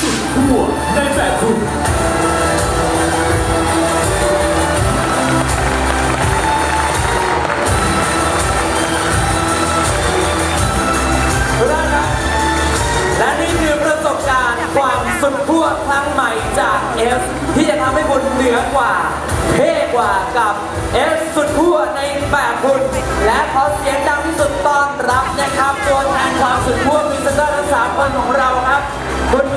สุดขั้วในแบบคุณละนี่คือประสบการณ์ความสุดขั้วงใหม่จากเอสที่จะทำให้คุณเหนือกว่า เท่กว่ากับเอสสุดขั้วในแบบคุณ และขอเสียงดังสุดต้อนรับนะครับ ตัวแทนความสุดขั้วมิสเตอร์ทั้งสามคนของเรา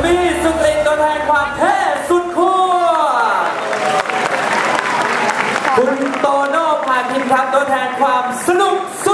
บี้สุดติงตัวแทนความเท่สุดขั้วคุณโตโน่พาทินครับตัวแทนความสนุกส